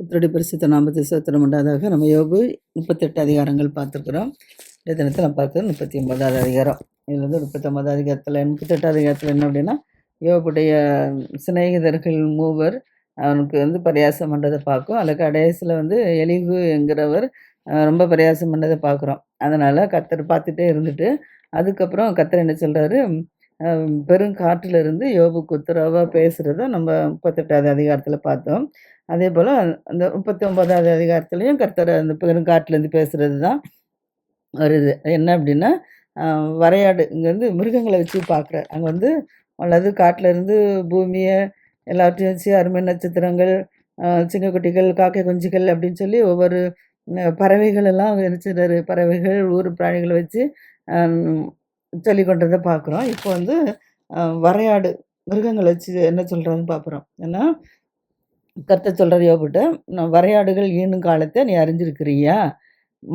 கர்த்தருடைய பரிசுத்த நாமத்தை சோத்திரம் உண்டாதாக நம்ம யோபு முப்பத்தெட்டு அதிகாரங்கள் பார்த்துருக்குறோம். இந்த தினத்தில் நம்ம பார்க்குறது முப்பத்தி ஒன்பதாவது அதிகாரம். இதில் வந்து முப்பத்தொம்பது அதிகாரத்தில் முப்பத்தெட்டு அதிகாரத்தில் என்ன அப்படின்னா யோபுடைய சிநேகிதர்கள் மூவர் அவனுக்கு வந்து பரியாசம் பண்ணுறதை பார்க்கும். அதில் கடைசியில் வந்து எலிகு என்கிறவர் ரொம்ப பரியாசம் பண்ணதை பார்க்குறோம். அதனால் கத்தர் பார்த்துட்டே இருந்துட்டு அதுக்கப்புறம் கத்தர் என்ன சொல்கிறாரு பெருங்காற்றிலிருந்து யோபுக்கு உத்தரவாக பேசுகிறத நம்ம முப்பத்தெட்டாவது அதிகாரத்தில் பார்த்தோம். அதே போல் அந்த முப்பத்தி ஒன்பதாவது அதிகாரத்துலேயும் கர்த்தர் அந்த பெருங்காற்றுலேருந்து பேசுகிறது தான் வருது. என்ன அப்படின்னா வரையாடு இங்கே வந்து மிருகங்களை வச்சு பார்க்குறாரு. அங்கே வந்து அல்லது காட்டிலேருந்து பூமியை எல்லாத்தையும் வச்சு அருமை நட்சத்திரங்கள் சின்ன குட்டிகள் காக்கை குஞ்சுகள் அப்படின்னு சொல்லி ஒவ்வொரு பறவைகளெல்லாம் பறவைகள் எல்லாம் பறவைகள் ஊர் பிராணிகளை வச்சு சொல்லிக்கொண்டதை பார்க்குறோம். இப்போ வந்து வரையாடு மிருகங்களை வச்சு என்ன சொல்கிறான்னு பார்க்குறோம். ஏன்னா கருத்தை சொல்கிற யோபிட்ட நான் வரையாடுகள் ஈனும் காலத்தை நீ அறிஞ்சிருக்கிறியா?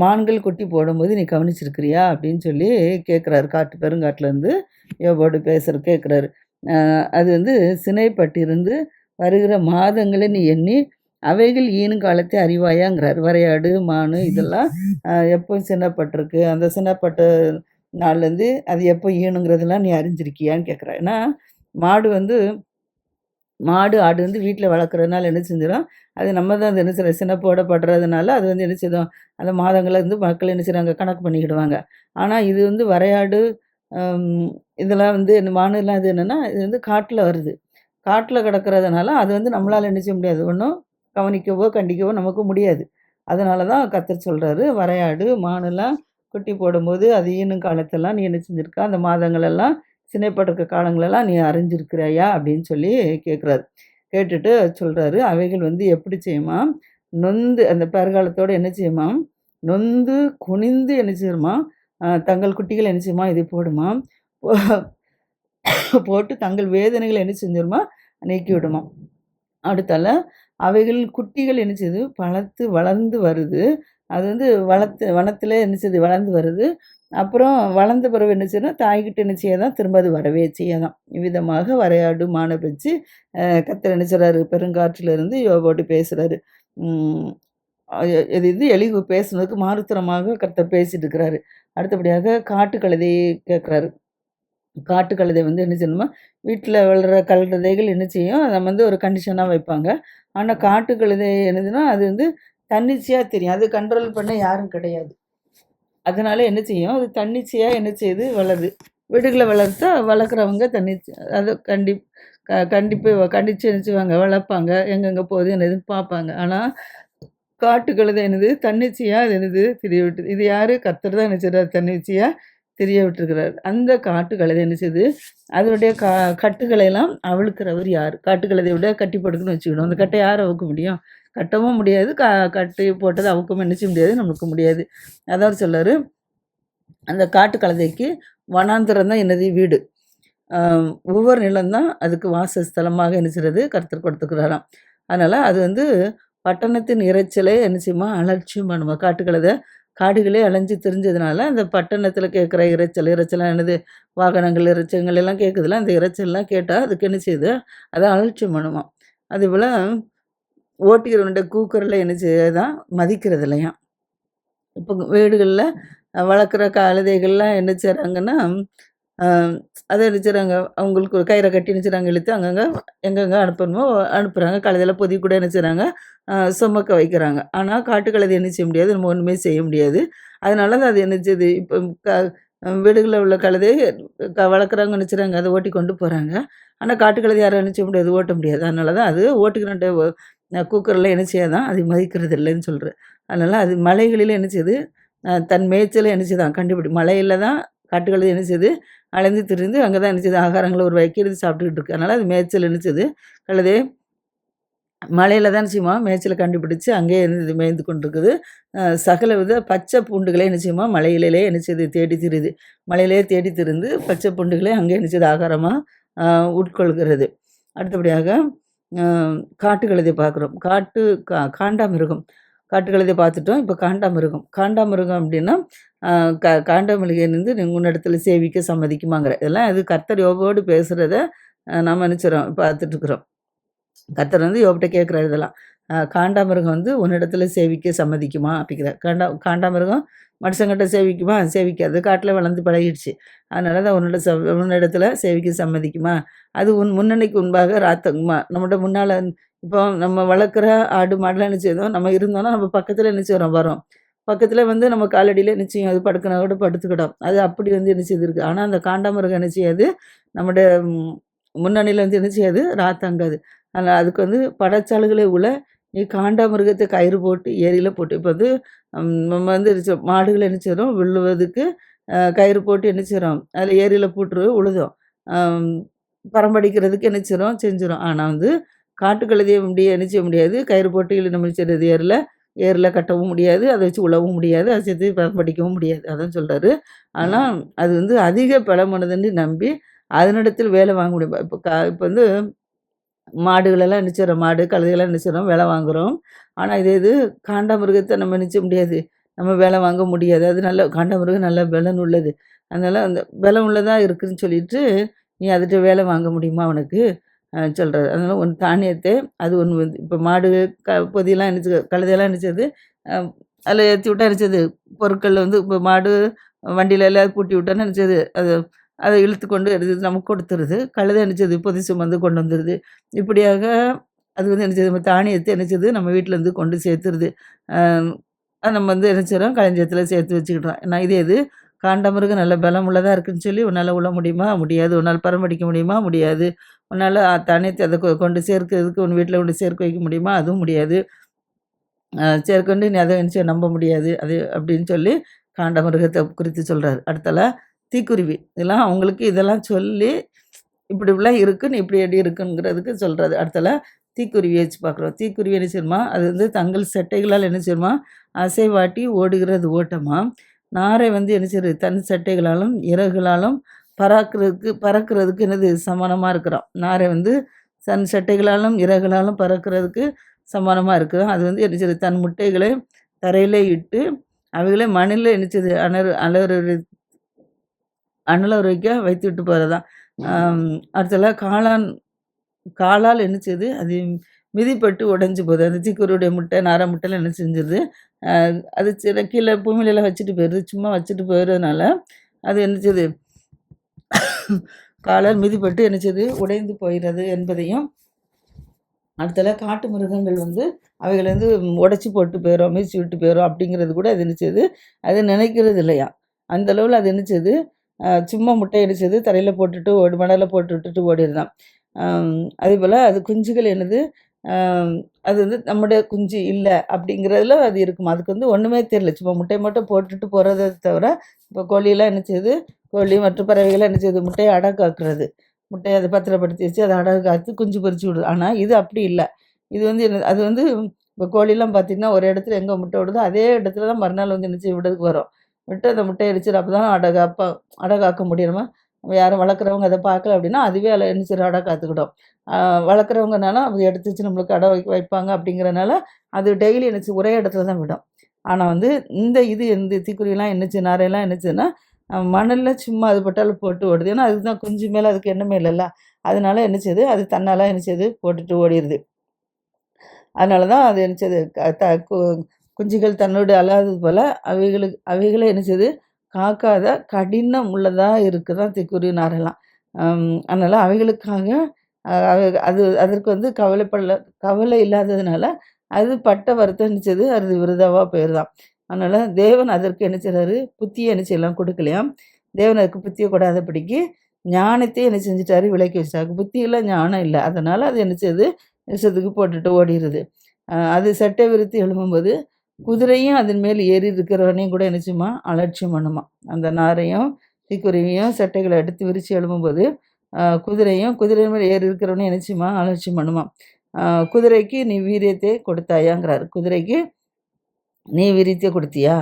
மான்கள் குட்டி போடும்போது நீ கவனிச்சிருக்கிறியா? அப்படின்னு சொல்லி கேட்குறாரு. காட்டு பெருங்காட்டிலேருந்து யோபோடு பேசுகிற கேட்குறாரு. அது வந்து சினைப்பட்டிருந்து வருகிற மாதங்களை நீ எண்ணி அவைகள் ஈனும் காலத்தை அறிவாயாங்கிறார். வரையாடு மான் இதெல்லாம் எப்போ சின்னப்பட்டிருக்கு அந்த சின்னப்பட்ட நாள்லேருந்து அது எப்போ ஈனுங்கிறதெல்லாம் நீ அறிஞ்சிருக்கியான்னு கேட்குறா ஏன்னா மாடு வந்து மாடு ஆடு வந்து வீட்டில் வளர்க்குறதுனால என்ன செஞ்சிடும் அது நம்ம தான் அது என்ன செய்யற சின்னப்போட படுறதுனால அது வந்து என்ன செய்யும் அந்த மாதங்களை வந்து மக்கள் என்ன செய்கிறாங்க கணக்கு பண்ணிக்கிடுவாங்க. ஆனால் இது வந்து வரையாடு இதெல்லாம் வந்து இந்த மானுலாம் இது என்னென்னா இது வந்து காட்டில் வருது. காட்டில் கிடக்கிறதுனால அது வந்து நம்மளால் என்ன செய்ய முடியாது. ஒன்றும் கவனிக்கவோ கண்டிக்கவோ நமக்கு முடியாது. அதனால தான் கத்தர் சொல்கிறாரு வரையாடு மானுலாம் குட்டி போடும்போது அது ஈனும் காலத்தெல்லாம் நீ என்ன செஞ்சுருக்கா? அந்த மாதங்களெல்லாம் சினைப்பட்டிருக்க காலங்களெல்லாம் நீ அறிஞ்சிருக்கிறாயா? அப்படின்னு சொல்லி கேட்குறாரு கேட்டுட்டு சொல்கிறாரு அவைகள் வந்து எப்படி செய்யுமா? நொந்து அந்த பிறகாலத்தோடு என்ன செய்யுமா? நொந்து குனிந்து என்ன செய்யுமா? தங்கள் குட்டிகள் என்ன செய்யுமா? இது போடுமா? போட்டு தங்கள் வேதனைகளை என்ன செஞ்சிருமா? நீக்கி விடுமா அடுத்தால அவைகள் குட்டிகள் என்ன செய்யுது பழத்து வளர்ந்து வருது. அது வந்து வளர்த்து வனத்தில் என்ன செய்யுது வளர்ந்து வருது. அப்புறம் வளர்ந்த பிறகு என்ன செய்யணும் தாய்கிட்ட என்ன செய்யாதான் திரும்ப அது வரவே செய்யாதான் இவ்விதமாக வரையாடு மான வச்சு கத்தர் என்ன செய்கிறாரு பெருங்காற்றிலிருந்து யோகோட்டு பேசுகிறாரு இது இது எளிவு பேசுனதுக்கு மாறுத்தரமாக கர்த்தர் பேசிட்டு இருக்கிறாரு. அடுத்தபடியாக காட்டு கழுதையை கேட்குறாரு. காட்டு கழுதை வந்து என்ன செய்யணுமா வீட்டில் வளர்கிற கழுதைகள் என்ன செய்யும்? நம்ம வந்து ஒரு கண்டிஷனாக வைப்பாங்க. ஆனால் காட்டு கழுதை என்னதுன்னா அது வந்து தன்னிச்சையாக தெரியும். அது கண்ட்ரோல் பண்ண யாரும் கிடையாது. அதனால என்ன செய்யும்? அது தன்னிச்சையாக என்ன செய்யுது வளருது. வீடுகளை வளர்த்தா வளர்க்குறவங்க தன்னிச்சை அதை கண்டி க கண்டிப்பு கண்டிச்சு என்ன செய்வாங்க? வளர்ப்பாங்க. எங்கெங்கே போகுது என்னதுன்னு பார்ப்பாங்க. ஆனால் காட்டு என்னது? தன்னிச்சையாக அது என்னது? தெரிய விட்டுது இது யார்? கத்துறதா தான் என்ன தன்னிச்சையாக தெரிய விட்டுருக்கிறார். அந்த காட்டு கழுதை என்ன செய்யுது அதனுடைய கா கட்டுகளை எல்லாம் அவிழ்க்கிறவர் யார்? காட்டு கழுதையை விட கட்டி படுக்குன்னு வச்சுக்கணும். அந்த கட்டை யார் அவுக்க முடியும்? கட்டவும் முடியாது. க கட்டி போட்டது அவுக்கவும் என்ன செய்ய முடியாது? நம்மளுக்கு முடியாது. அதாவது சொல்லார். அந்த காட்டு கழுதைக்கு வனாந்திரம் தான் என்னது? வீடு. ஒவ்வொரு நிலம்தான் அதுக்கு வாசஸ்தலமாக என்ன செய்றது கருத்தர் கொடுத்துக்கிறாராம் அதனால் அது வந்து பட்டணத்தின் இறைச்சலே என்ன செய்யுமா? அலட்சியம் பண்ணுமா காட்டுக்கழுதை காடுகளே அலைஞ்சு தெரிஞ்சதுனால அந்த பட்டணத்தில் கேட்குற இறைச்சல் இறைச்சலாம் என்னது? வாகனங்கள் இறைச்சல்கள் எல்லாம் கேட்குதுல அந்த இறைச்சல்லாம் கேட்டால் அதுக்கு என்ன செய்யுது அதை அலட்சியம் பண்ணுமா அதுபோல் ஓட்டுகிறவனுடைய ஓட்டிக்கிறவனுடைய கூக்குரலை என்ன செய்யதான் மதிக்கிறது இல்லையா இப்போ வீடுகளில் வளர்க்குற கழுதைகள்லாம் என்ன செய்கிறாங்கன்னா அதை என்ன செய்கிறாங்க அவங்களுக்கு ஒரு கயிறை கட்டி என்ன செய்கிறாங்க இழுத்து அங்கங்கே எங்கெங்கே அனுப்பணுமோ அனுப்புகிறாங்க கழுதையில் பொதி கூட என்ன செய்கிறாங்க சுமக்க வைக்கிறாங்க. ஆனால் காட்டு கழுதை என்ன செய்ய முடியாது. நம்ம ஒன்றுமே செய்ய முடியாது. அதனால தான் அது என்ன இப்போ க வீடுகளில் உள்ள கழுதை க வளர்க்குறவங்க என்ன அதை ஓட்டி கொண்டு போகிறாங்க ஆனால் காட்டு கழுதை யாரும் என்ன செய்ய முடியாது. ஓட்ட முடியாது. அதனால தான் அது ஓட்டுக்கிற கூக்கரில் என்ன செய்யாதான் அது மதிக்கிறது இல்லைன்னு சொல்கிறேன் அதனால் அது மலைகளில் என்ன செய்யுது தன் மேய்ச்சலை என்ன செய்யுதான் கண்டுபிடி மலையில் தான் காட்டு என்ன செய்யுது அலைந்து திரிந்து அங்கே தான் என்ன செய்யுது ஆகாரங்களை ஒரு வைக்கிறது சாப்பிட்டுக்கிட்டு இருக்கு. அதனால் அது மேய்ச்சல் நினைச்சது செய்யுது கழுதை மலையில் தான் செய்யுமா? மேய்ச்சலை கண்டுபிடிச்சு அங்கேயே இருந்து மேய்ந்து கொண்டிருக்குது. சகல வித பச்சை பூண்டுகளே என்ன செய்யுமா? மலையிலே என்ன தேடி திரிது மலையிலே தேடி திரிந்து பச்சை பூண்டுகளே அங்கே என்ன ஆகாரமாக உட்கொள்கிறது. அடுத்தபடியாக காட்டு கழுதை பார்க்குறோம். காட்டு கா காண்டாமிருகம் காட்டுக்கழுதை பார்த்துட்டோம். இப்போ காண்டாமிருகம். காண்டாமிருகம் அப்படின்னா க காண்டாமிருகம் வந்து உன்னிடத்துல சேவிக்க சம்மதிக்குமாங்கிற. இதெல்லாம் இது கர்த்தர் யோகோடு பேசுகிறத நாம் நினச்சிடறோம் பார்த்துட்ருக்குறோம் கர்த்தர் வந்து யோகிட்ட கேட்குறாரு இதெல்லாம். காண்டாமிருகம் வந்து உன்னிடத்துல சேவிக்க சம்மதிக்குமா அப்படிங்கிற காண்டா காண்டாமிருகம் மனுஷங்கிட்ட சேவிக்குமா? சேவிக்காது. காட்டில் வளர்ந்து பழகிடுச்சு. அதனால தான் உன்னோட ச உன்னிடத்துல சேவிக்க சம்மதிக்குமா? அது உன் முன்னணிக்கு முன்பாக ராத்தங்குமா? நம்மளோட முன்னால் இப்போ நம்ம வளர்க்குற ஆடு மாடெலாம் என்ன செய்தோம் நம்ம இருந்தோம்னா நம்ம பக்கத்தில் என்ன செய்கிறோம் வரோம். பக்கத்தில் வந்து நம்ம காலடியில் நிச்சயம் அது படுக்கினா கூட படுத்துக்கிடும். அது அப்படி வந்து என்ன இருக்குது ஆனால் அந்த காண்டாமிருகம் என்ன செய்யாது? முன்னணியில் வந்து என்ன செய்யாது? ராத்தங்காது அதனால் அதுக்கு வந்து படச்சாலுகளே உள்ள நீ காண்டாமிருகத்தை கயிறு போட்டு ஏரியில் போட்டு இப்போ வந்து நம்ம வந்து மாடுகளை என்ன செய்கிறோம் விழுவதுக்கு கயிறு போட்டு என்ன செய்கிறோம் அதில் ஏரியில் போட்டு உழுதும். பரம்படிக்கிறதுக்கு என்ன செய்கிறோம் செஞ்சிடும் ஆனால் வந்து காட்டுக்கழுதையை முடிய என்ன செய்ய முடியாது. கயிறு போட்டு இழு நம்ம செய்கிறது ஏரில் ஏரில் கட்டவும் முடியாது. அதை வச்சு உழவும் முடியாது. அதை சேர்த்து பரம்படிக்கவும் முடியாது. அதான் சொல்கிறாரு ஆனால் அது வந்து அதிக பலமானதுன்னு நம்பி அதனிடத்தில் வேலை வாங்க முடியும். இப்போ கா இப்போ வந்து மாடுகளெல்லாம் என்ன செய்கிறோம் மாடு கழுதையெல்லாம் என்ன செய்கிறோம் வேலை வாங்குகிறோம் ஆனால் இதே இது காண்டாமிருகத்தை நம்ம நிச்சய முடியாது. நம்ம வேலை வாங்க முடியாது. அது நல்ல காண்டாமிருகம் நல்ல பலன் உள்ளது. அதனால் அந்த பலம் உள்ளதாக இருக்குதுன்னு சொல்லிட்டு நீ அதுகிட்ட வேலை வாங்க முடியுமா அவனுக்கு சொல்கிறது அதனால் ஒன்று தானியத்தை அது ஒன்று வந்து இப்போ மாடு க பொதியெல்லாம் நினச்சி கழுதையெல்லாம் நினச்சது அதில் ஏற்றி விட்டா நினச்சது பொருட்கள் வந்து இப்போ மாடு வண்டியில் எல்லாம் பூட்டி விட்டா நினச்சது அது அதை இழுத்து கொண்டு எடுத்து நமக்கு கொடுத்துருது. கழுதை நினச்சது பொதி சுமந்து கொண்டு வந்துடுது இப்படியாக அது வந்து நினச்சது நம்ம தானியத்தை நினச்சது நம்ம வீட்டிலேருந்து கொண்டு சேர்த்துருது. அது நம்ம வந்து நினச்சிடறோம் களஞ்சியத்தில் சேர்த்து வச்சுக்கிட்டோம் நான் இதே இது காண்டமிருகம் நல்ல பலம் உள்ளதாக இருக்குதுன்னு சொல்லி உன்னால் உள்ள முடியுமா? முடியாது. உன்னால் பரமடிக்க முடியுமா? முடியாது. உன்னால் தானியத்தை அதை கொ- கொண்டு சேர்க்கிறதுக்கு உன் வீட்டில் கொண்டு சேர்க்க வைக்க முடியுமா? அதுவும் முடியாது. சேர்க்கொண்டு நீ அதை நினச்சி நம்ப முடியாது. அது அப்படின்னு சொல்லி காண்டமிருகத்தை குறித்து சொல்கிறாரு அடுத்தல தீக்குருவி. இதெல்லாம் அவங்களுக்கு இதெல்லாம் சொல்லி இப்படி இப்படிலாம் இருக்குன்னு இப்படி எப்படி இருக்குங்கிறதுக்கு சொல்கிறது அடுத்தல தீக்குருவியை வச்சு பார்க்குறோம். தீக்குருவி என்ன செய்யுமா? அது வந்து தங்கள் சட்டைகளால் என்ன செய்யுமா? அசைவாட்டி ஓடுகிறது ஓட்டமாக நாரை வந்து என்ன செய்யுது? தன் சட்டைகளாலும் இறகுகளாலும் பறக்கிறதுக்கு பறக்கிறதுக்கு என்னது சமானமாக இருக்கிறோம். நாரை வந்து தன் சட்டைகளாலும் இறகுகளாலும் பறக்கிறதுக்கு சமானமாக இருக்குது அது வந்து என்ன தன் முட்டைகளை தரையில் இட்டு அவைகளை மண்ணில் என்னச்சது அணர் அலறு அனலர் வைக்க போகிறது போகிறதான் அடுத்தல காளான் காலால் என்னச்சது அது மிதிப்பட்டு உடஞ்சி போகுது. அந்த சிக்குருடைய முட்டை நார முட்டையில் என்ன செஞ்சிருது? அது சில கீழே பூமியிலலாம் வச்சுட்டு போயிடுது. சும்மா வச்சுட்டு போயிடுறதுனால அது என்ன காலால் மிதிப்பட்டு என்ன உடைந்து போயிடுறது என்பதையும் அடுத்தல காட்டு மிருகங்கள் வந்து அவைகளை வந்து உடச்சி போட்டு போயிடும் மிதிச்சு விட்டு போயிடும் அப்படிங்கிறது கூட அது நினச்சது அது நினைக்கிறது இல்லையா? அந்த அளவில் அது நினச்சது சும்மா முட்டை அடிச்சது தரையில் போட்டுட்டு ஓடு மணலில் போட்டு விட்டுட்டு ஓடிடுதான் அதே போல் அது குஞ்சுகள் என்னது? அது வந்து நம்முடைய குஞ்சு இல்லை அப்படிங்கிறதுல அது இருக்கும்? அதுக்கு வந்து ஒன்றுமே தெரியல. சும்மா முட்டையை மட்டும் போட்டுட்டு போகிறத தவிர இப்போ கோழியெல்லாம் என்ன செய்யுது? கோழி மற்ற பறவைகள்லாம் என்ன செய்யுது? முட்டையை அடை காக்குறது. முட்டையை அதை பத்திரப்படுத்தி வச்சு அதை அடகு காத்து குஞ்சு பொரிச்சு விடுது. ஆனால் இது அப்படி இல்லை. இது வந்து என்ன அது வந்து இப்போ கோழிலாம் பார்த்திங்கன்னா ஒரு இடத்துல எங்கே முட்டை விடுதோ அதே இடத்துல தான் மறுநாள் வந்து என்ன செய்ய விடுறதுக்கு வரும். விட்டு அந்த முட்டையை அடிச்சிட்டு அப்போ தான் அடகாப்பா அடகாக்க முடியுமா? யாரும் வளர்க்குறவங்க அதை பார்க்கல அப்படின்னா அதுவே அதில் என்ன செய்யும் அடை காத்துக்கிடும் வளர்க்குறவங்கனால அது எடுத்து வச்சு நம்மளுக்கு அடை வைக்க வைப்பாங்க அப்படிங்கிறனால அது டெய்லி என்னச்சு ஒரே இடத்துல தான் விடும். ஆனால் வந்து இந்த இது இந்த தீக்குறியெல்லாம் என்னச்சு நாரையெல்லாம் என்னச்சுன்னா மணலில் சும்மா அது பட்டாலும் போட்டு ஓடுது. ஏன்னா அதுதான் குஞ்சு மேலே அதுக்கு எண்ணமே இல்லைல்ல. அதனால என்ன செய்யுது அது தன்னால் என்ன செய்யுது போட்டுட்டு ஓடிடுது அதனால தான் அது என்ன செய்யுது த கு- குஞ்சுகள் தன்னோடு அல்லாதது போல் அவைகளுக்கு அவைகளை என்ன செய்யுது காக்காத கடினம் உள்ளதாக இருக்குது தான் நாரெல்லாம் அதனால் அவைகளுக்காக அது அதற்கு வந்து கவலைப்படல கவலை இல்லாததுனால அது பட்ட வருத்தம் நினச்சது அது விருதாவாக போயிருதான் அதனால் தேவன் அதற்கு என்ன செய்றாரு? புத்தியை என்ன செய்யலாம்? கொடுக்கலையாம். தேவன் அதுக்கு புத்தியை கொடாதபடிக்கு ஞானத்தை என்ன செஞ்சிட்டாரு? விலக்கி வச்சிட்டாரு. புத்தியெல்லாம் ஞானம் இல்லை. அதனால் அது என்ன செய்யுது? விஷத்துக்கு போட்டுட்டு ஓடிடுது அது சட்டை விரித்து எழும்பும்போது குதிரையும் அதன் மேல் ஏறி இருக்கிறவனையும் கூட என்ன அலட்சியம் பண்ணுமா. அந்த நாரையும் தீக்குருவியும் சட்டைகளை எடுத்து விரித்து எழும்பும்போது குதிரையும் குதிரை மேல் ஏறி இருக்கிறவனையும் என்ன அலட்சியம் பண்ணுமா. குதிரைக்கு நீ வீரியத்தை கொடுத்தாயாங்கிறாரு. குதிரைக்கு நீ வீரியத்தை கொடுத்தியா?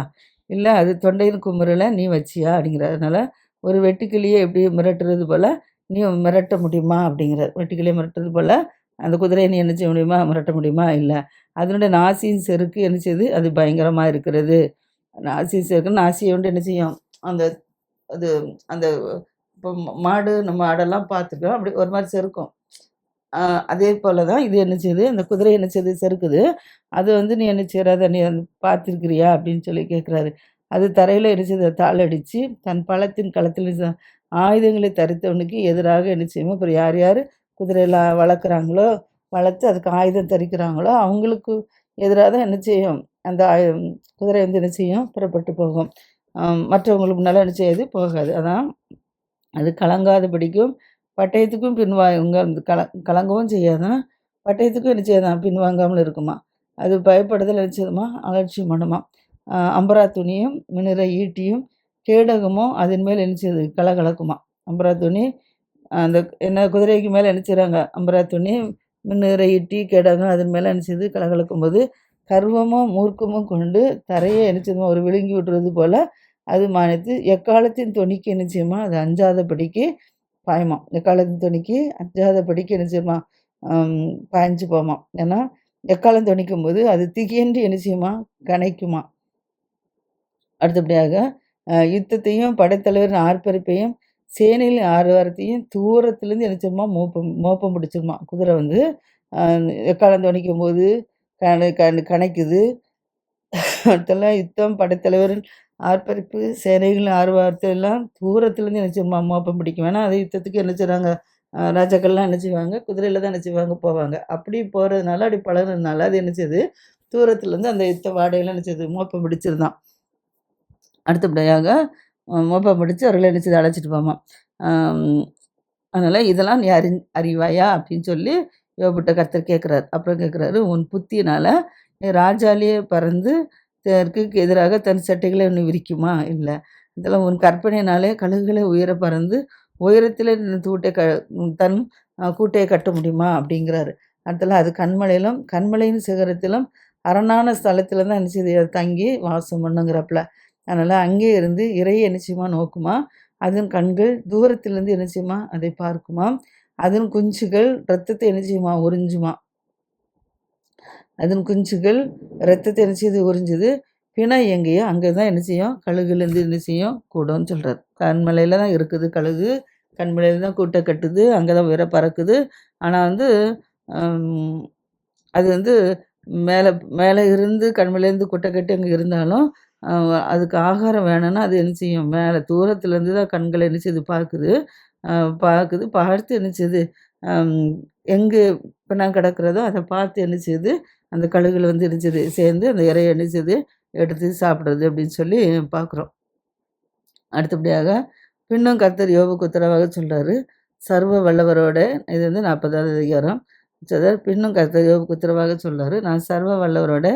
இல்லை அது தொண்டையின் குமுறலை நீ வச்சியா? அப்படிங்கிறார். ஒரு வெட்டுக்கிளியை எப்படி மிரட்டுறது போல் நீ மிரட்ட முடியுமா? அப்படிங்கிறார். வெட்டுக்கிளியை மிரட்டுறது போல் அந்த குதிரையை நீ என்ன செய்ய முடியுமா? மிரட்ட முடியுமா? இல்லை. அதனுடைய நாசியின் செருக்கு என்ன செய்யுது அது பயங்கரமாக இருக்கிறது. நாசியின் செருக்கு நாசியை வந்து என்ன செய்யும்? அந்த அது அந்த இப்போ மாடு நம்ம ஆடெல்லாம் பார்த்துருக்கோம். அப்படி ஒரு மாதிரி செருக்கும். அதே போல தான் இது என்ன செய்யுது அந்த குதிரை என்ன செய்யுது செருக்குது. அது வந்து நீ என்ன செய்கிறாத நீ வந்து பார்த்துருக்கிறியா? அப்படின்னு சொல்லி கேட்குறாரு அது தரையில் என்ன செய்யுது தாள் அடித்து தன் பழத்தின் களத்தில் ஆயுதங்களை தரித்தவனுக்கு எதிராக என்ன செய்யுமோ? அப்புறம் யார் யார்? குதிரையில் வளர்க்குறாங்களோ வளர்த்து அதுக்கு ஆயுதம் தரிக்கிறாங்களோ அவங்களுக்கு எதிராக தான் என்ன செய்யும்? அந்த குதிரை வந்து என்ன செய்யும்? புறப்பட்டு போகும். மற்றவங்களுக்கு முன்னால் என்ன செய்யாது? போகாது. அதான் அது கலங்காதபடிக்கும் பட்டயத்துக்கும் பின்வாங்க கல கலங்கவும் செய்யாதான் பட்டயத்துக்கும் என்ன செய்யாதான் பின்வாங்காமல் இருக்குமா? அது பயப்படுதல் நினச்சதுமா அலட்சியம் பண்ணுமா அம்பரா துணியும் மினிற ஈட்டியும் கேடகமும் அதன் மேல் என்ன செய்யுது? கலகலக்குமா. அம்பரா துணி அந்த என்ன குதிரைக்கு மேலே என்ன செய்கிறாங்க அம்பரா துணி மின்னுரை இட்டி கேடகம் அதன் மேலே என்ன செய்யுது கலகலக்கும் போது கர்வமும் மூர்க்கமும் கொண்டு தரையை என்ன ஒரு விழுங்கி விட்டுறது போல் அது மானித்து எக்காலத்தின் துணிக்கு என்ன அது அது அஞ்சாதபடிக்கு பாயுமா எக்காலத்தின் துணிக்கு அஞ்சாதபடிக்கு படிக்கு செய்யுமா? பாய்ஞ்சு போமா ஏன்னா எக்காலம் துணிக்கும் போது அது திகின்றி நிச்சயமா கனைக்குமா அடுத்தபடியாக யுத்தத்தையும் படைத்தலைவரின் ஆர்ப்பரிப்பையும் சேனையில் வாரத்தையும் தூரத்துலேருந்து என்ன மோப்பம் மோப்பம் பிடிச்சிருமா. குதிரை வந்து எக்காலம் துணிக்கும் போது கண கண் கணக்குது. அடுத்தெல்லாம் யுத்தம் படைத்தலைவரின் ஆர்ப்பரிப்பு சேனைகள் ஆர்வாரத்தை எல்லாம் தூரத்துலேருந்து என்ன மோப்பம் பிடிக்கும். வேணா அதை யுத்தத்துக்கு என்ன செய்கிறாங்க ராஜாக்கள்லாம் நினச்சிவாங்க குதிரையில் தான் நினச்சிவாங்க போவாங்க. அப்படி போகிறதுனால அப்படி பழகிறதுனால அது நினச்சது தூரத்துலேருந்து அந்த யுத்த வாடையெல்லாம் நினச்சது மோப்பம் பிடிச்சிருந்தான். அடுத்தபடியாக மோப்பம் பிடிச்சி அவர்களை என்ன செய்து அழைச்சிட்டு போமா அதனால் இதெல்லாம் நீ அறி அறிவாயா? அப்படின்னு சொல்லி யோபிட்ட கர்த்தர் கேட்குறாரு அப்புறம் கேட்குறாரு உன் புத்தினால் நீ ராஜாலேயே பறந்து தெற்குக்கு எதிராக தன் சட்டைகளை ஒன்று விரிக்குமா? இல்லை. இதெல்லாம் உன் கற்பனையினாலே கழுகுகளை உயர பறந்து உயரத்தில் தூட்டை க தன் கூட்டையை கட்ட முடியுமா? அப்படிங்கிறாரு. அடுத்தல அது கண்மலையிலும் கண்மலையின் சிகரத்திலும் அரணான ஸ்தலத்தில் தான் என்ன செய்து தங்கி வாசம் பண்ணுங்கிறப்பல. அதனால் அங்கே இருந்து இறையை என்ன செய்யுமா? நோக்குமா? அதன் கண்கள் தூரத்திலிருந்து என்ன அதை பார்க்குமா? அதன் குஞ்சுகள் ரத்தத்தை நிச்சயமா உறிஞ்சுமா? அதன் குஞ்சுகள் ரத்தத்தை என்ன உறிஞ்சுது. பிணை எங்கேயோ அங்கே தான் என்ன செய்யும்? கழுகுலேருந்து என்ன செய்யும்? கூடும்னு சொல்கிறார் கண்மலையில் தான் இருக்குது கழுகு. கண்மலையில் தான் கூட்டை கட்டுது. அங்கே தான் உயர பறக்குது. ஆனால் வந்து அது வந்து மேலே மேலே இருந்து கண்மலையிலேருந்து கூட்டை கட்டி அங்கே இருந்தாலும் அதுக்கு ஆகாரம் வேணும்னா அது என்ன செய்யும்? மேலே தூரத்துலேருந்து தான் கண்களை என்ன செய்யுது? பார்க்குது. பார்க்குது. பார்த்து என்ன செய்யுது? எங்கே பிணம் கிடக்கிறதோ அதை பார்த்து என்ன செய்யுது? அந்த கழுகுல வந்து என்ன சேர்ந்து அந்த இறையை என்ன செய்யுது? எடுத்து சாப்பிட்றது அப்படின்னு சொல்லி பார்க்குறோம். அடுத்தபடியாக பின்னும் கர்த்தர் யோபுக்கு உத்தரவாக சொல்கிறாரு சர்வ வல்லவரோட இது வந்து நாற்பதாவது அதிகாரம். சொல்றார் பின்னும் கர்த்தர் யோபுக்கு உத்தரவாக சொல்கிறாரு நான் சர்வ வல்லவரோட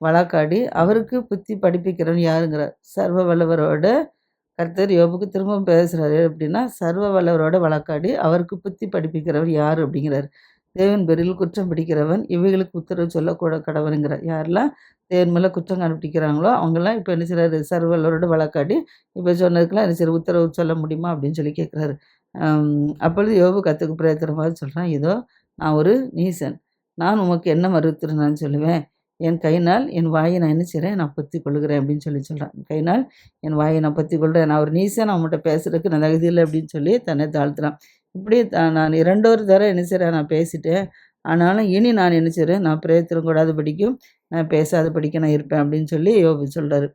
வழக்காடி அவருக்கு புத்தி படிப்பிக்கிறவன் யாருங்கிறார்? சர்வ வல்லவரோட கர்த்தர் யோபுக்கு திரும்பவும் பேசுகிறாரு அப்படின்னா சர்வ வல்லவரோட வழக்காடி அவருக்கு புத்தி படிப்பிக்கிறவர் யார் அப்படிங்கிறார். தேவன் பேரில் குற்றம் பிடிக்கிறவன் இவைகளுக்கு உத்தரவு சொல்லக்கூட கடவுளுங்கிறார். யாரெல்லாம் தேவன் மேலே குற்றம் கண்டுபிடிக்கிறாங்களோ அவங்கெல்லாம் இப்போ என்ன செய்கிறாரு சர்வ வல்லவரோட வழக்காடி இப்போ சொன்னதுக்கெல்லாம் என்ன செய்ய உத்தரவு சொல்ல முடியுமா அப்படின்னு சொல்லி கேட்குறாரு அப்பொழுது யோபு கத்துக்கு பிரயத்தனமாக சொல்கிறான் இதோ நான் ஒரு நீசன். நான் உமக்கு என்ன மறுத்துருந்தான்னு நான் சொல்லுவேன். என் கையினால் என் வாயை நான் என்ன செய்கிறேன் நான் பற்றி கொள்கிறேன் அப்படின்னு சொல்லி சொல்கிறான் கையினால் என் வாயை நான் பற்றி கொள்கிறேன் நான் ஒரு நான் அவன்கிட்ட பேசுறதுக்கு நான் தகுதி இல்லை அப்படின்னு சொல்லி தன்னை தாழ்த்துறான். இப்படி நான் நான் இரண்டொரு தடவை என்ன செய்கிறேன் நான் பேசிட்டேன். ஆனாலும் இனி நான் என்ன செய்கிறேன் நான் பிரயத்திரம் கூடாது படிக்கும் நான் பேசாத படிக்க நான் இருப்பேன் அப்படின்னு சொல்லி யோபு சொல்கிறாரு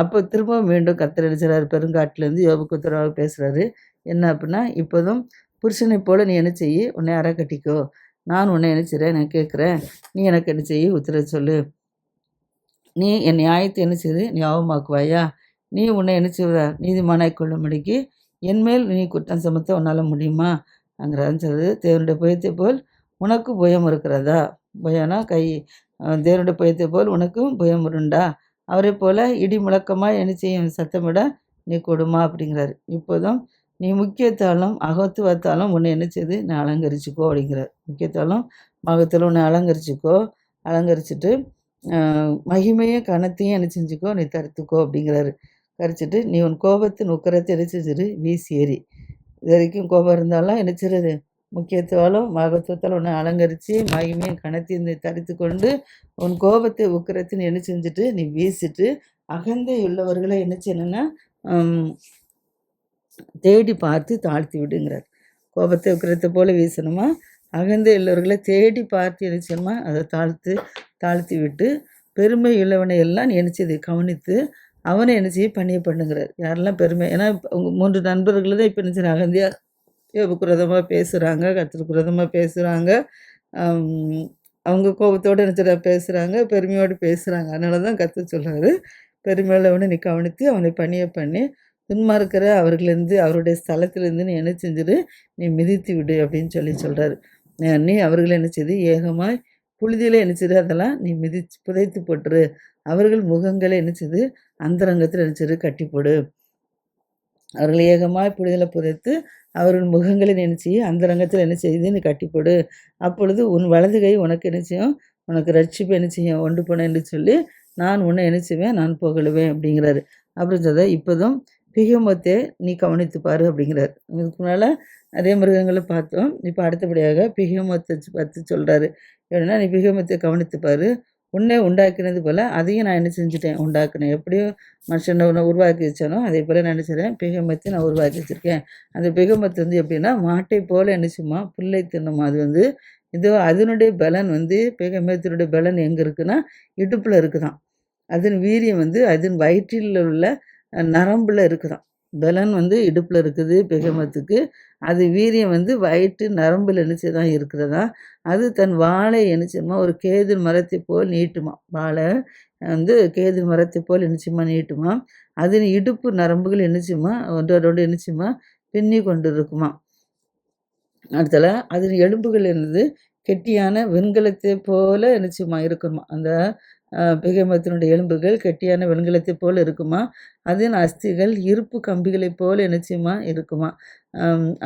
அப்போ திரும்பவும் மீண்டும் கத்தர் அடிச்சுறாரு பெருங்காட்டிலேருந்து யோபுக்கு உத்தரவாக பேசுகிறாரு என்ன அப்படின்னா இப்போதும் புருஷனை போல் நீ என்ன செய்ய? உன்னை அற கட்டிக்கோ நான் உன்னை என்ன செய்கிறேன் நான் கேட்குறேன். நீ எனக்கு என்ன செய்ய? உத்தர சொல்லு. நீ என் நியாயத்தை என்ன செய்து ஞாபகமாக்குவாயா? நீ உன்னை என்ன செய்வதா? நீதிமானாய் கொள்ளும்படிக்கு என்மேல் நீ குற்றம் சுமத்த உன்னால் முடியுமா? அங்கிறான்னு சொல்லுது தேவனுடைய பயத்தை போல் உனக்கு புயம் இருக்கிறதா? புயம்னா கை தேவனுடைய பயத்தை போல் உனக்கும் புயம் உண்டா அவரை போல இடி முழக்கமாக என்ன செய்யும்? சத்தமிட நீ கொடுமா? அப்படிங்கிறாரு. இப்போதும் நீ முக்கியத்தாலும் அகத்துவத்தாலும் உன்னை என்ன செய்து? நீ அலங்கரிச்சுக்கோ அப்படிங்கிறார். முக்கியத்தாலும் மகத்தில் உன்னை அலங்கரிச்சுக்கோ அலங்கரிச்சுட்டு மகிமையும் கணத்தையும் என்ன செஞ்சுக்கோ நீ தருத்துக்கோ அப்படிங்கிறாரு. கரிச்சிட்டு நீ உன் கோபத்தின் உக்கரத்தை என்ன செஞ்சிரு? வீசி ஏறி இது வரைக்கும் கோபம் இருந்தாலும் என்ன முக்கியத்துவாலும் மகத்துவத்தால் உன்னை அலங்கரித்து மகிமையும் கணத்தையும் நீ தடுத்து கொண்டு உன் கோபத்தை உக்கரத்தை என்ன செஞ்சுட்டு நீ வீசிட்டு அகந்தை உள்ளவர்களை என்ன செய்யணும்னா தேடி பார்த்து தாழ்த்தி விடுங்கிறார். கோபத்தை உக்கரத்தை போல வீசணுமா? அகந்த உள்ளவர்களை தேடி பார்த்து நினைச்சோமா அதை தாழ்த்து தாழ்த்தி விட்டு பெருமை உள்ளவனை எல்லாம் நீ கவனித்து அவனை நினச்சி பணியை பண்ணுங்கிறார் யாரெல்லாம் பெருமை? ஏன்னா இப்ப அவங்க மூன்று நண்பர்கள் தான் இப்போ நினச்சி அகந்தியா யோபுக்கு பேசுகிறாங்க கத்திருக்குரதமாக பேசுகிறாங்க அவங்க கோபத்தோடு நினச்சிட பேசுகிறாங்க பெருமையோடு பேசுகிறாங்க அதனால தான் கற்று சொல்கிறாரு பெருமையுள்ளவனை நீ கவனித்து அவனை பணியை பண்ணி. துன்மார்க்கிற அவர்களிருந்து அவருடைய ஸ்தலத்திலிருந்து நீ என்ன செஞ்சிரு? நீ மிதித்து விடு அப்படின்னு சொல்லி சொல்கிறாரு நீ அவர்களை என்ன செய்து ஏகமாய் புழுதியில் என்ன செய்து அதெல்லாம் நீ மிதிச்சு புதைத்து போட்டுரு. அவர்கள் முகங்களை என்ன செய்து அந்தரங்கத்தில் என்ன செய்து கட்டி போடு அவர்கள் ஏகமாய் புழுதியில் புதைத்து அவர்கள் முகங்களை நினச்சி அந்தரங்கத்தில் என்ன செய்து நீ கட்டி போடு அப்பொழுது உன் வலது கை உனக்கு என்ன செய்யும்? உனக்கு ரட்சிப்பு என்ன செய்யும்? ஒன்று போனேன் சொல்லி நான் உன்னை என்ன செய்வேன்? நான் புகழுவேன் அப்படிங்கிறாரு. அப்படின்னு சொல்ல இப்போதும் பிகமத்தை நீ கவனித்து பாரு அப்படிங்கிறார். இதுக்கு முன்னால் நிறைய மிருகங்களை பார்த்தோம். இப்போ அடுத்தபடியாக பிகமத்தை பார்த்து சொல்கிறாரு எப்படின்னா நீ பிகமத்தை கவனித்து பாரு. உன்னை உண்டாக்கினது போல் அதையும் நான் என்ன செஞ்சுட்டேன்? உண்டாக்கினேன். எப்படியும் மனுஷனை நான் உருவாக்கி வச்சானோ அதே போல் நான் நினச்சிறேன் பிகமத்தை நான் உருவாக்கி வச்சுருக்கேன். அந்த பிகமத்து வந்து எப்படின்னா மாட்டை போல் என்ன சும்மா புல்லை தின்னுமா? அது வந்து இதோ அதனுடைய பலன் வந்து பிகமத்தினுடைய பலன் எங்கே இருக்குன்னா இடுப்பில் இருக்குதான். அதன் வீரியம் வந்து அதன் வயிற்றில் உள்ள நரம்பில் இருக்குதான் பலன் வந்து இடுப்பில் இருக்குது பெகமத்துக்கு. அது வீரியம் வந்து வயிற்று நரம்பில் நினச்சி தான் இருக்கிறதா? அது தன் வாழை நினச்சிமா ஒரு கேது மரத்தை போல் நீட்டுமா? வாழை வந்து கேது மரத்தை போல் இணைச்சுமா நீட்டுமா? அதன் இடுப்பு நரம்புகள் இணைச்சுமா? ஒன்றோட இணைச்சுமா? பின்னி கொண்டு இருக்குமா? அடுத்தல அதன் எலும்புகள் என்னது? கெட்டியான வெண்கலத்தை போல என்னச்சுமா இருக்கணுமா அந்த பிகமத்தினுடைய எலும்புகள் கெட்டியான வெண்கலத்தை போல் இருக்குமா? அதன் அஸ்திகள் இருப்பு கம்பிகளைப் போல் நிச்சயமா இருக்குமா?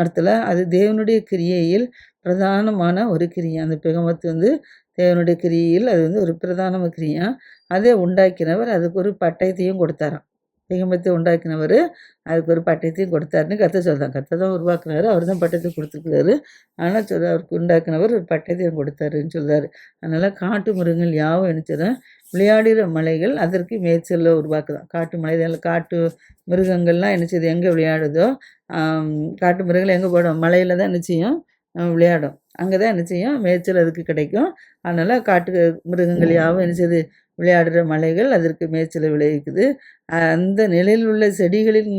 அடுத்தல அது தேவனுடைய கிரியையில் பிரதானமான ஒரு கிரியா. அந்த பிகமத்து வந்து தேவனுடைய கிரியையில் அது வந்து ஒரு பிரதான கிரியா. அதை உண்டாக்கினவர் அதுக்கு ஒரு பட்டயத்தையும் கொடுத்தாராம். பிகமத்தை உண்டாக்கினவர் அதுக்கு ஒரு பட்டயத்தையும் கொடுத்தாருன்னு கத்தை சொல்கிறாங்க கத்தை தான் உருவாக்குனாரு அவர் தான் பட்டயத்தை கொடுத்துருக்குறாரு. ஆனால் சொல்ல அவருக்கு உண்டாக்குனவர் ஒரு பட்டயத்தையும் கொடுத்தாருன்னு சொல்கிறார் அதனால் காட்டு மிருகங்கள் யாவும் நினச்சதான் விளையாடுகிற மலைகள் அதற்கு மேய்ச்சலில் உருவாக்குதான். காட்டு மலை காட்டு மிருகங்கள்லாம் என்ன செய்யுது எங்கே விளையாடுதோ காட்டு மிருகங்கள் எங்கே போடும் மலையில் தான் என்ன செய்யும் விளையாடும். அங்கே தான் என்ன செய்யும் மேய்ச்சல் அதுக்கு கிடைக்கும். அதனால் காட்டு மிருகங்கள் யாவும் என்ன செய்யுது விளையாடுற மலைகள் அதற்கு மேய்ச்சலை விளைவிக்குது. அந்த நிலையில் உள்ள செடிகளின்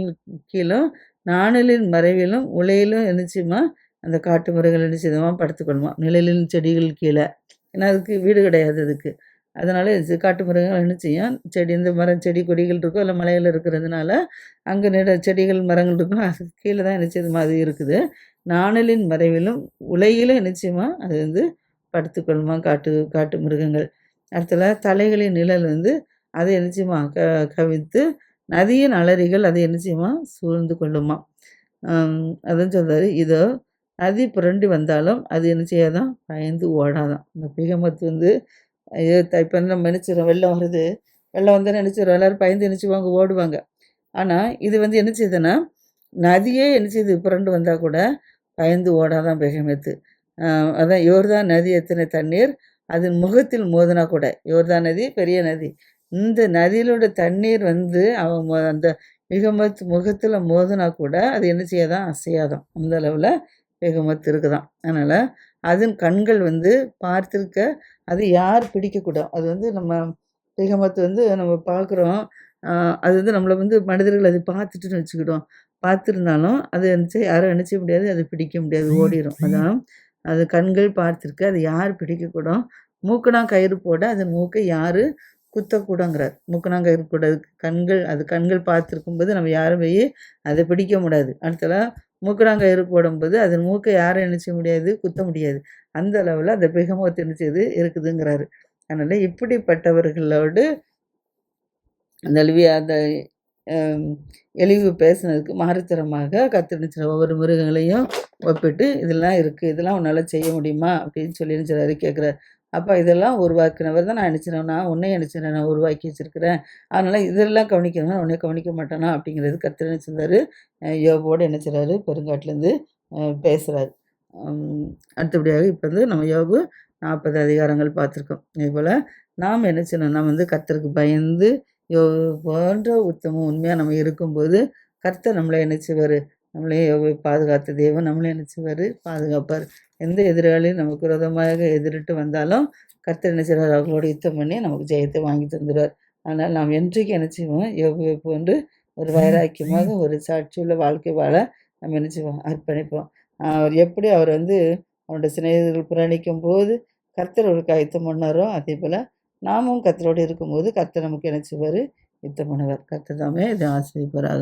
கீழும் நாணலின் மறைவிலும் உலையிலும் என்னச்சுமா அந்த காட்டு முறைகள் என்ன செய்யுமா? படுத்துக்கொள்ளுமா நிழலின் செடிகள் கீழே. ஏன்னா அதுக்கு வீடு கிடையாது அதுக்கு. அதனால் காட்டு மிருகங்கள் என்ன செய்யும்? செடி இந்த மரம் செடி கொடிகள் இருக்கும் இல்லை மலையில் இருக்கிறதுனால அங்கே நிற செடிகள் மரங்கள் இருக்கும் அதுக்கு கீழே தான் நிச்சயமாக அது இருக்குது. நாணலின் மறைவிலும் உலையிலும் நிச்சயமா அது வந்து படுத்துக்கொள்ளுமா காட்டு காட்டு மிருகங்கள். இடத்துல தலைகளின் நிழல் வந்து அதை நிச்சயமா க கவித்து நதியின் அலறிகள் அதை நிச்சயமா சூழ்ந்து கொள்ளுமா. அதான் சொல்கிறாரு இதோ நதி புரண்டு வந்தாலும் அது என்ன செய்யாதான் பயந்து ஓடாதான் இந்த பிகமத்து வந்து ஐயோ இப்போ நம்ம நினச்சிடும் வெள்ளம் வருது. வெள்ளம் வந்து நினச்சிடும் எல்லோரும் பயந்து நினச்சிவாங்க ஓடுவாங்க. ஆனால் இது வந்து என்ன செய்யுதுன்னா நதியே என்ன செய்யுது புரண்டு வந்தால் கூட பயந்து ஓடாதான் பிகமத்து அதான் இவர் யோர்தான் நதி எத்தனை தண்ணீர் அதன் முகத்தில் மோதினா கூட. யோர்தான் நதி? பெரிய நதி. இந்த நதியிலோட தண்ணீர் வந்து அவன் மொ- அந்த மிகமத் முகத்தில் மோதினா கூட அது என்ன செய்யாதான் அசையாதான் அந்த அளவில் மிகமத் இருக்குதாம் அதனால் அதன் கண்கள் வந்து பார்த்திருக்க அது யார் பிடிக்கக்கூடாது அது வந்து நம்ம மிகமத்து வந்து நம்ம பார்க்குறோம். அது வந்து நம்மளை வந்து மனிதர்கள் அது பார்த்துட்டுன்னு வச்சுக்கிட்டோம் பார்த்துருந்தாலும் அது நினச்சி யாரும் நினச்ச முடியாது அது பிடிக்க முடியாது ஓடிடும் அதான் அது கண்கள் பார்த்துருக்கு. அது யார் பிடிக்கக்கூடும்? மூக்குனா கயிறு போட அதன் மூக்கை யார் குத்தக்கூடங்கிறார். மூக்குனா கயிறு கூட கண்கள் அது கண்கள் பார்த்துருக்கும்போது நம்ம யாரும் போய் அதை பிடிக்க முடியாது. அடுத்தல மூக்கணாங்கயிறு போடும்போது அதன் மூக்கை யாரும் நினைச்ச முடியாது? குத்த முடியாது. அந்த அளவில் அந்த பிகமோத் திணிச்சது இருக்குதுங்கிறாரு. அதனால் இப்படிப்பட்டவர்களோடு அந்த அந்த எளிவு பேசுனதுக்கு மாறுத்தரமாக கத்திரிச்சிற ஒவ்வொரு மிருகங்களையும் ஒப்பிட்டு இதெல்லாம் இருக்குது இதெல்லாம் உன்னால் செய்ய முடியுமா? அப்படின்னு சொல்லி நினச்சிறாரு கேட்குறாரு அப்போ இதெல்லாம் உருவாக்குனவர் தான் நான் நினச்சினேன். நான் உன்னை நினச்சினேன். நான் உருவாக்கி வச்சிருக்கிறேன். அதனால் இதெல்லாம் கவனிக்கணும்? உன்னை கவனிக்க மாட்டானா? அப்படிங்கிறது கத்திர நினச்சிருந்தாரு யோபோடு என்ன பெருங்காட்டிலேருந்து பேசுகிறாரு அடுத்தபடியாக இப்போ வந்து நம்ம யோபு நாற்பது அதிகாரங்கள் பார்த்துருக்கோம். இதுபோல் நாம் என்ன செய்யணும்? நம்ம வந்து கத்தருக்கு பயந்து போன்ற உத்தமம் உண்மையாக நம்ம இருக்கும்போது கர்த்தர் நம்மளை நினச்சிவார் நம்மளையும் நம்மளே பாதுகாத்த தெய்வம் நம்மளை நினச்சிவார் பாதுகாப்பார். எந்த எதிராளியும் நமக்கு விரோதமாக எதிரிட்டு வந்தாலும் கர்த்தர் என்ன அவங்களோட யுத்தம் பண்ணி நமக்கு ஜெயத்தை வாங்கி தந்துடுவார். ஆனால் நாம் என்றைக்கு நினச்சிவோம் செய்வோம்? போன்று ஒரு வைராக்கியமாக ஒரு சாட்சியுள்ள வாழ்க்கை வாழ நம்ம நினச்சிவோம் அர்ப்பணிப்போம். அவர் எப்படி அவர் வந்து அவனோட சிநேகிதர்கள் புறணிக்கும் போது கர்த்தர் ஒரு யுத்தம் பண்ணாரோ அதே போல் நாமும் கத்தரோடு இருக்கும்போது கத்தை நமக்கு என்ன செய்வார் யுத்தம் பண்ணுவார் தாமே இதை ஆசிரியப்பராக